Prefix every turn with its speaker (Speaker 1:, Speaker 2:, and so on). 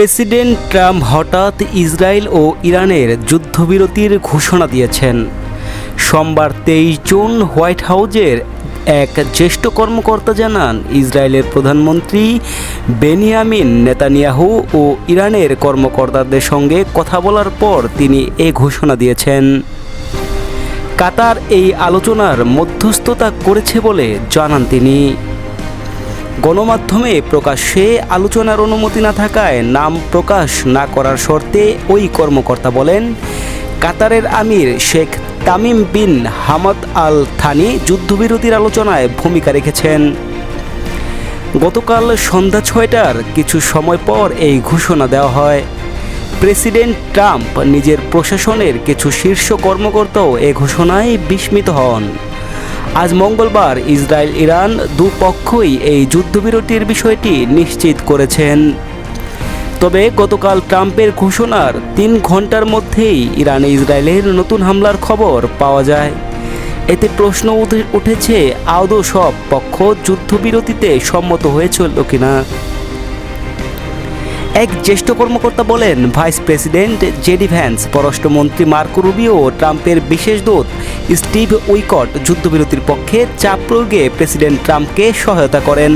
Speaker 1: president Trump হঠাৎ Israel ও ইরানের যুদ্ধবিরতির ঘোষণা দিয়েছেন সোমবার তেইশ জুন হোয়াইট হাউজের এক জ্যেষ্ঠ কর্মকর্তা জানান ইসরায়েলের প্রধানমন্ত্রী বেনিয়ামিন নেতানিয়াহু ও ইরানের কর্মকর্তাদের সঙ্গে কথা বলার পর তিনি এ ঘোষণা দিয়েছেন কাতার এই আলোচনার মধ্যস্থতা করেছে বলে জানান তিনি গণমাধ্যমে প্রকাশ্যে আলোচনার অনুমতি না থাকায় নাম প্রকাশ না করার শর্তে ওই কর্মকর্তা বলেন কাতারের আমির Sheikh Tamim bin Hamad Al Thani যুদ্ধবিরতির আলোচনায় ভূমিকা রেখেছেন গতকাল সন্ধ্যা ছয়টার কিছু সময় পর এই ঘোষণা দেওয়া হয় প্রেসিডেন্ট ট্রাম্প নিজের প্রশাসনের কিছু শীর্ষ কর্মকর্তাও এ ঘোষণায় বিস্মিত হন আজ মঙ্গলবার ইসরায়েল ইরান দুপক্ষই এই যুদ্ধবিরতির বিষয়টি নিশ্চিত করেছেন তবে গতকাল ট্রাম্পের ঘোষণার তিন ঘন্টার মধ্যেই ইরানে ইসরায়েলের নতুন হামলার খবর পাওয়া যায় এতে প্রশ্ন উঠেছে আদৌ সব পক্ষ যুদ্ধবিরতিতে সম্মত হয়েছিল কিনা এক জ্যেষ্ঠ কর্মকর্তা বলেন ভাইস প্রেসিডেন্ট জেডি ভ্যান্স পররাষ্ট্রমন্ত্রী মার্কো রুবিও ট্রাম্পের বিশেষ দূত স্টিভ উইকট যুদ্ধবিরতির পক্ষে চাপ প্রয়োগে প্রেসিডেন্ট ট্রাম্পকে সহায়তা করেন